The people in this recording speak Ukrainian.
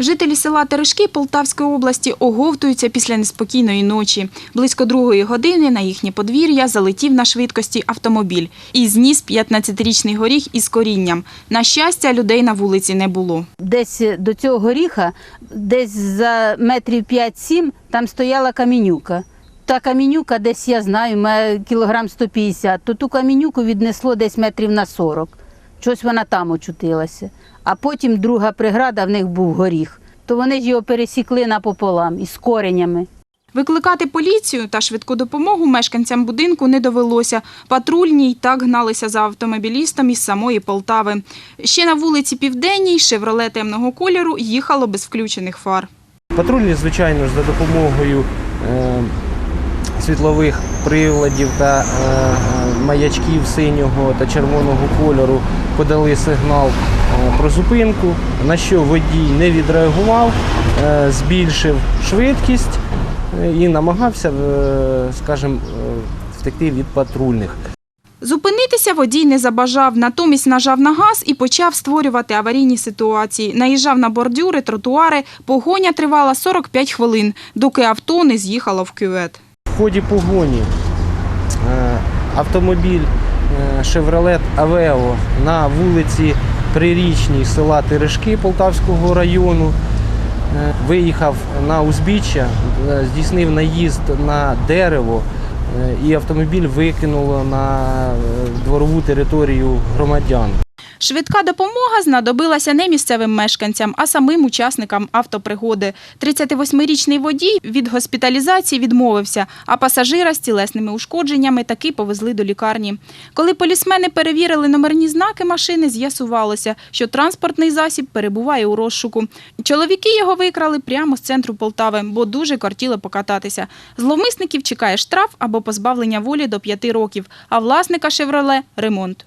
Жителі села Терешки Полтавської області оговтуються після неспокійної ночі. Близько другої години на їхнє подвір'я залетів на швидкості автомобіль і зніс 15-річний горіх із корінням. На щастя, людей на вулиці не було. Десь до цього горіха, десь за метрів 5-7, там стояла камінюка. Та камінюка десь, я знаю, кілограм 150, то ту камінюку віднесло десь метрів на 40. Щось вона там очутилася. А потім друга преграда в них був горіх. То вони ж його пересікли напополам із коренями. Викликати поліцію та швидку допомогу мешканцям будинку не довелося. Патрульні й так гналися за автомобілістом із самої Полтави. Ще на вулиці Південній «Шевроле» темного кольору їхало без включених фар. Патрульні, звичайно ж, за допомогою е, світлових приладів та е, е, маячків синього та червоного кольору подали сигнал е, про зупинку, на що водій не відреагував, збільшив швидкість і намагався, скажімо, втекти від патрульних. Зупинитися водій не забажав, натомість нажав на газ і почав створювати аварійні ситуації. Наїжджав на бордюри, тротуари. Погоня тривала 45 хвилин, доки авто не з'їхало в кювет. Ході погоні е, автомобіль е, Chevrolet Aveo на вулиці Прирічній села Терешки Полтавського району е, виїхав на узбіччя, е, здійснив наїзд на дерево е, і автомобіль викинуло на е, дворову територію громадян. Швидка допомога знадобилася не місцевим мешканцям, а самим учасникам автопригоди. 38-річний водій від госпіталізації відмовився, а пасажира з тілесними ушкодженнями таки повезли до лікарні. Коли полісмени перевірили номерні знаки машини, з'ясувалося, що транспортний засіб перебуває у розшуку. Чоловіки його викрали прямо з центру Полтави, бо дуже кортіли покататися. Зловмисників чекає штраф або позбавлення волі до 5 років, а власника «Шевроле» – ремонт.